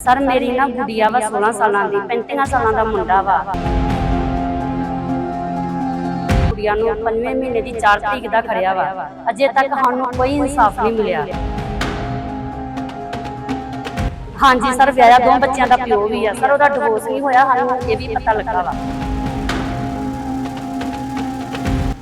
Sir, ਮੇਰੀ ਨਾ ਗੁੜੀਆ ਵਾ 16 ਸਾਲਾਂ ਦੀ 35 ਸਾਲਾਂ ਦਾ ਮੁੰਡਾ ਵਾ। ਗੁੜੀਆ ਨੂੰ 5ਵੇਂ ਮਹੀਨੇ ਦੀ 4 ਤਰੀਕ ਦਾ ਖੜਿਆ ਵਾ। ਅਜੇ ਤੱਕ ਸਾਨੂੰ ਕੋਈ ਇਨਸਾਫ ਨਹੀਂ ਮਿਲਿਆ। ਹਾਂਜੀ ਸਰ, ਵਿਆਹਿਆ ਦੋ ਬੱਚਿਆਂ ਦਾ ਪਿਓ ਵੀ ਆ। ਸਰ, ਉਹਦਾ ਡਿਵੋਰਸ ਨਹੀਂ ਹੋਇਆ ਸਾਨੂੰ, ਇਹ ਵੀ ਪਤਾ ਲੱਗਾ ਵਾ।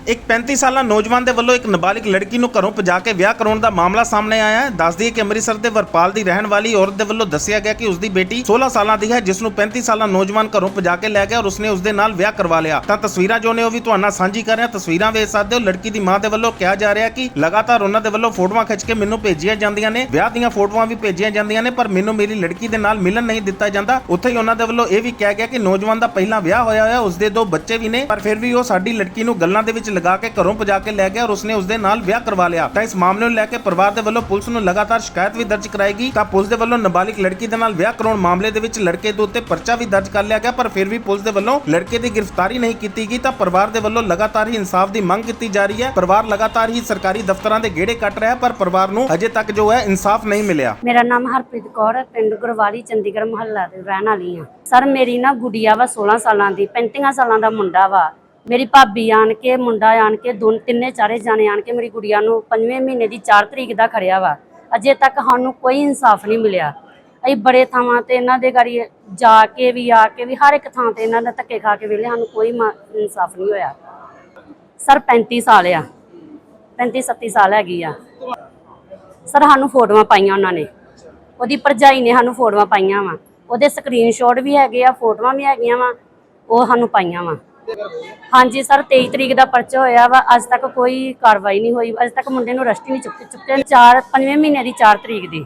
ਇੱਕ 35 ਸਾਲਾ ਨੌਜਵਾਨ ਦੇ ਵੱਲੋਂ ਇੱਕ ਨਾਬਾਲਿਗ ਲੜਕੀ ਨੂੰ ਘਰੋਂ ਭਜਾ ਕੇ ਵਿਆਹ ਕਰਾਉਣ ਦਾ ਮਾਮਲਾ ਸਾਹਮਣੇ ਆਇਆ ਹੈ। ਦੱਸ ਦਈਏ ਕਿ ਅੰਮ੍ਰਿਤਸਰ ਦੇ ਵਰਪਾਲ ਦੀ ਰਹਿਣ ਵਾਲੀ ਔਰਤ ਦੇ ਵੱਲੋਂ ਦੱਸਿਆ ਗਿਆ ਕਿ ਉਸ ਦੀ ਬੇਟੀ 16 ਸਾਲਾਂ ਦੀ ਹੈ, ਜਿਸ ਨੂੰ 35 ਸਾਲਾ ਨੌਜਵਾਨ ਘਰੋਂ ਭਜਾ ਕੇ ਲੈ ਗਿਆ ਔਰ ਉਸਨੇ ਉਸ ਦੇ ਨਾਲ ਵਿਆਹ ਕਰਵਾ ਲਿਆ। ਤਾਂ ਤਸਵੀਰਾਂ ਜੋ ਨੇ ਉਹ ਵੀ ਤੁਹਾਨੂੰ ਨਾਲ ਸਾਂਝੀ ਕਰ ਰਿਹਾ। ਤਸਵੀਰਾਂ ਵੇਖ ਸਕਦੇ ਹੋ। ਲੜਕੀ ਦੀ ਮਾਂ ਦੇ ਵੱਲੋਂ ਕਿਹਾ ਜਾ ਰਿਹਾ ਕਿ ਲਗਾਤਾਰ ਉਹਨਾਂ ਦੇ ਵੱਲੋਂ ਫੋਟੋਆਂ ਖਿੱਚ ਕੇ ਮੈਨੂੰ ਭੇਜੀਆਂ ਜਾਂਦੀਆਂ ਨੇ। ਵਿਆਹ ਦੀਆਂ ਫੋਟੋਆਂ ਵੀ ਭੇਜੀਆਂ ਜਾਂਦੀਆਂ ਨੇ, ਪਰ ਮੈਨੂੰ ਮੇਰੀ ਲੜਕੀ ਦੇ ਨਾਲ ਮਿਲਣ ਨਹੀਂ ਦਿੱਤਾ ਜਾਂਦਾ। ਉੱਥੇ ਹੀ ਉਹਨਾਂ ਦੇ ਵੱਲੋਂ ਇਹ ਵੀ ਕਿਹਾ ਗਿਆ ਕਿ ਨੌਜਵਾਨ ਦਾ ਪਹਿਲਾਂ ਵਿਆਹ ਹੋਇਆ ਹੋਇਆ ਉਸ ਦੇ ਦੋ ਬੱਚੇ ਵੀ ਨੇ, ਪਰ ਫਿਰ ਵੀ ਉਹ ਸਾਡੀ ਲੜਕੀ ਨੂੰ ਗੱਲਾਂ ਦੇ ਵਿੱਚ ਲਗਾ ਕੇ ਘਰੋਂ ਭਜਾ ਕੇ ਲੈ ਗਿਆ ਔਰ ਉਸਨੇ ਉਸ ਨਾਲ ਵਿਆਹ ਕਰਵਾ ਲਿਆ। ਤਾਂ ਇਸ ਮਾਮਲੇ ਨੂੰ ਲੈ ਕੇ ਪਰਿਵਾਰ ਦੇ ਵੱਲੋਂ ਪੁਲਿਸ ਨੂੰ ਲਗਾਤਾਰ ਸ਼ਿਕਾਇਤ ਵੀ ਦਰਜ ਕਰਾਏਗੀ। ਤਾਂ ਪੁਲਿਸ ਦੇ ਵੱਲੋਂ ਨਾਬਾਲਿਗ ਲੜਕੀ ਦੇ ਨਾਲ ਵਿਆਹ ਕਰਾਉਣ ਮਾਮਲੇ ਦੇ ਵਿੱਚ ਲੜਕੇ ਦੇ ਉੱਤੇ ਪਰਚਾ ਵੀ ਦਰਜ ਕਰ ਲਿਆ ਗਿਆ, ਪਰ ਫਿਰ ਵੀ ਪੁਲਿਸ ਦੇ ਵੱਲੋਂ ਲੜਕੇ ਦੀ ਗ੍ਰਿਫਤਾਰੀ ਨਹੀਂ ਕੀਤੀ ਗਈ। ਤਾਂ ਪਰਿਵਾਰ ਦੇ ਵੱਲੋਂ ਲਗਾਤਾਰ ਹੀ ਇਨਸਾਫ ਦੀ ਮੰਗ ਕੀਤੀ ਜਾ ਰਹੀ ਹੈ। ਪਰਿਵਾਰ ਲਗਾਤਾਰ ਹੀ ਸਰਕਾਰੀ ਦਫ਼ਤਰਾਂ ਦੇ ਗੇੜੇ ਕੱਟ ਰਿਹਾ ਪਰ ਪਰਿਵਾਰ ਨੂੰ ਅਜੇ ਤੱਕ ਜੋ ਹੈ ਇਨਸਾਫ ਨਹੀਂ ਮਿਲਿਆ। ਮੇਰਾ ਨਾਮ ਹਰਪ੍ਰੀਤ ਕੌਰ ਹੈ, ਪਿੰਡ ਗੁਰਵਾਲੀ ਚੰਡੀਗੜ੍ਹ ਮੁਹੱਲਾ ਦੇ ਰਹਿਣ ਵਾਲੀ ਆ ਸਰ, ਮੇਰੀ ਨਾ ਗੁੜੀਆ ਵਾ 16 ਸਾਲਾਂ ਦੀ 35 ਸਾਲਾਂ ਦਾ ਮੁੰਡਾ ਵਾ। ਮੇਰੀ ਭਾਬੀ ਆਣ ਕੇ, ਮੁੰਡਾ ਆਣ ਕੇ, ਦੋ, ਤਿੰਨੇ ਚਾਰੇ ਜਾਣੇ ਆਣ ਕੇ ਮੇਰੀ ਗੁੜੀਆ ਨੂੰ 5ਵੇਂ ਮਹੀਨੇ ਦੀ 4 ਤਰੀਕ ਦਾ ਖੜਿਆ ਵਾ। ਅਜੇ ਤੱਕ ਸਾਨੂੰ ਕੋਈ ਇਨਸਾਫ ਨਹੀਂ ਮਿਲਿਆ। ਅਸੀਂ ਬੜੇ ਥਾਵਾਂ ਤੇ ਇਹਨਾਂ ਦੇ ਗਾੜੀ ਜਾ ਕੇ ਵੀ, ਆ ਕੇ ਵੀ, ਹਰ ਇੱਕ ਥਾਂ ਤੇ ਇਹਨਾਂ ਦਾ ਧੱਕੇ ਖਾ ਕੇ ਵੇਲੇ ਸਾਨੂੰ ਕੋਈ ਮਾ- ਇਨਸਾਫ ਨਹੀਂ ਹੋਇਆ। ਸਰ 35 ਸਾਲ ਆ। 35 37 ਸਾਲ ਹੈਗੀ ਆ। ਸਰ ਸਾਨੂੰ ਫੋਟੋਆਂ ਪਾਈਆਂ ਉਹਨਾਂ ਨੇ। ਉਹਦੀ ਭਰਜਾਈ ਨੇ ਸਾਨੂੰ ਫੋਟੋਆਂ ਪਾਈਆਂ ਵਾ। ਉਹਦੇ ਸਕਰੀਨਸ਼ਾਟ ਵੀ ਹੈਗੇ ਆ, ਫੋਟੋਆਂ ਵੀ ਹੈਗੀਆਂ ਵਾ। ਉਹ ਸਾਨੂੰ ਪਾਈਆਂ ਵਾ। ਹਾਂਜੀ ਸਰ 23 ਤਰੀਕ ਦਾ ਪਰਚਾ ਹੋਇਆ ਵਾ। ਅੱਜ ਤੱਕ ਕੋਈ ਕਾਰਵਾਈ ਨਹੀਂ ਹੋਈ। ਅੱਜ ਤੱਕ ਮੁੰਡੇ ਨੂੰ ਅਰੈਸਟ ਹੀ ਨਹੀਂ ਚੁੱਕੇ ਚੁੱਕੇ 4 5ਵੇਂ ਮਹੀਨੇ ਦੀ 4 ਤਰੀਕ ਦੀ।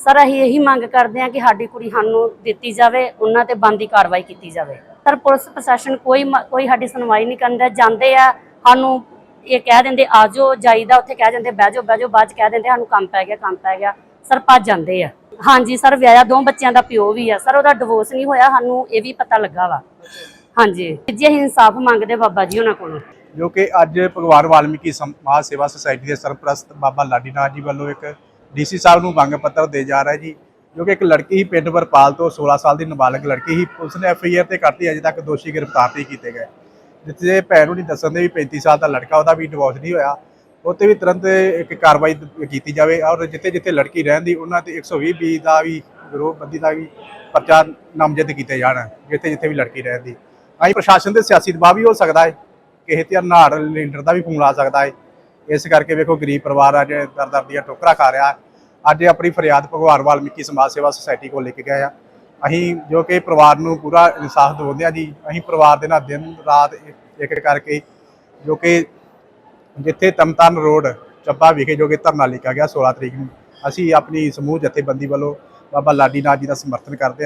ਸਰ ਅਸੀਂ ਇਹੀ ਮੰਗ ਕਰਦੇ ਹਾਂ ਕਿ ਸਾਡੀ ਕੁੜੀ ਸਾਨੂੰ ਦਿੱਤੀ ਜਾਵੇ ਉਹਨਾਂ ਤੇ ਬੰਦੀ ਕਾਰਵਾਈ ਕੀਤੀ ਜਾਵੇ। ਸਰ ਪੁਲਿਸ ਪ੍ਰਸ਼ਾਸਨ ਕੋਈ ਕੋਈ ਸਾਡੀ ਸੁਣਵਾਈ ਨਹੀਂ ਕਰਦਾ ਜਾਂਦੇ ਆ ਸਾਨੂੰ ਇਹ ਕਹਿ ਦਿੰਦੇ ਆ ਜਾਓ ਜਾਈਦਾ। ਉੱਥੇ ਕਹਿ ਦਿੰਦੇ ਬਹਿ ਜਾਓ ਬਹਿ ਜਾਓ। ਬਾਅਦ ਚ ਕਹਿ ਦਿੰਦੇ ਸਾਨੂੰ ਕੰਮ ਪੈ ਗਿਆ ਕੰਮ ਪੈ ਗਿਆ। ਸਰ ਭੱਜ ਜਾਂਦੇ ਆ। ਹਾਂਜੀ ਸਰ, ਵਿਆਹਿਆ ਦੋ ਬੱਚਿਆਂ ਦਾ ਪਿਓ ਵੀ ਆ। ਸਰ, ਉਹਦਾ ਡਿਵੋਰਸ ਨਹੀਂ ਹੋਇਆ, ਸਾਨੂੰ ਇਹ ਵੀ ਪਤਾ ਲੱਗਾ ਵਾ। ਹਾਂਜੀ। ਜੀ, ਅਸੀਂ ਇਨਸਾਫ ਮੰਗਦੇ ਬਾਬਾ ਜੀ ਉਹਨਾਂ ਕੋਲੋਂ। ਜੋ ਕਿ ਅੱਜ ਭਗਵਾਨ ਵਾਲਮੀਕੀ ਸਮਾਜ ਸੇਵਾ ਸੁਸਾਇਟੀ ਦੇ ਸਰਪ੍ਰਸਤ ਬਾਬਾ ਲਾਡੀਨਾਥ ਜੀ ਵੱਲੋਂ ਇੱਕ ਡੀਸੀ ਸਾਹਿਬ ਨੂੰ ਮੰਗ ਪੱਤਰ ਦੇ ਜਾ ਰਿਹਾ ਜੀ, ਜੋ ਕਿ ਇੱਕ ਲੜਕੀ ਹੀ ਪਿੰਡ ਵਰਪਾਲ ਤੋਂ 16 ਸਾਲ ਦੀ ਨਾਬਾਲਗ ਲੜਕੀ ਹੀ ਪੁਲਿਸ ਨੇ ਐਫਆਈਆਰ ਤੇ ਕਰਤੀ, ਅਜੇ ਤੱਕ ਦੋਸ਼ੀ ਗ੍ਰਿਫਤਾਰ ਨਹੀਂ ਕੀਤੇ ਗਏ। ਜਿੱਥੇ ਭੈਣ ਨੂੰ ਨਹੀਂ ਦੱਸਣ ਦੇ ਵੀ 35 ਸਾਲ ਦਾ ਲੜਕਾ, ਉਹਦਾ ਵੀ ਡਿਵੋਰਸ ਨਹੀਂ ਹੋਇਆ। ਉੱਤੇ ਵੀ ਤੁਰੰਤ ਇੱਕ ਕਾਰਵਾਈ ਕੀਤੀ ਜਾਵੇ ਔਰ ਜਿੱਥੇ ਜਿੱਥੇ ਲੜਕੀ ਰਹਿੰਦੀ, ਉਹਨਾਂ ਤੇ 120 ਬੀ ਦਾ ਵੀ ਗਰੋਹਬੰਦੀ ਦਾ ਵੀ ਪਰਚਾ ਨਾਮਜ਼ਦ ਕੀਤੇ ਜਾਣ, ਜਿੱਥੇ ਜਿੱਥੇ ਵੀ ਲੜਕੀ ਰਹਿੰਦੀ। ਅਸੀਂ ਪ੍ਰਸ਼ਾਸਨ ਦੇ ਸਿਆਸੀ ਦਬਾਅ ਵੀ ਹੋ ਸਕਦਾ ਹੈ ਕਿਸੇ ਤੇ ਨਾੜ ਲੀਡਰ ਦਾ ਵੀ ਫੋਨ ਆ ਸਕਦਾ ਹੈ। ਇਸ ਕਰਕੇ ਵੇਖੋ ਗਰੀਬ ਪਰਿਵਾਰ ਅੱਜ ਦਰ ਦਰ ਦੀਆਂ ਟੋਕਰਾ ਖਾ ਰਿਹਾ। ਅੱਜ ਆਪਣੀ ਫਰਿਆਦ ਭਗਵਾਨ ਵਾਲਮੀਕੀ ਸਮਾਜ ਸੇਵਾ ਸੁਸਾਇਟੀ ਕੋਲ ਲੈ ਕੇ ਗਏ ਆ। ਅਸੀਂ ਜੋ ਕਿ ਪਰਿਵਾਰ ਨੂੰ ਪੂਰਾ ਇਨਸਾਫ ਦਿਵਾਉਂਦੇ ਆ ਜੀ, ਅਸੀਂ ਪਰਿਵਾਰ ਦੇ ਨਾਲ ਦਿਨ ਰਾਤ ਇੱਕ ਇੱਕ ਕਰਕੇ ਜੋ ਕਿ ਜਿੱਥੇ ਤਮਤਨ ਰੋਡ, ਚੱਬਾ ਵਿਖੇ ਜੋ ਕਿ ਧਰਨਾ ਲਿਖਿਆ ਗਿਆ 16 ਤਰੀਕ ਨੂੰ, ਅਸੀਂ ਆਪਣੀ ਸਮੂਹ ਜਥੇਬੰਦੀ ਵੱਲੋਂ ਬਾਬਾ ਲਾਡੀ ਨਾਥ ਜੀ ਦਾ ਸਮਰਥਨ ਕਰਦੇ ਹਾਂ।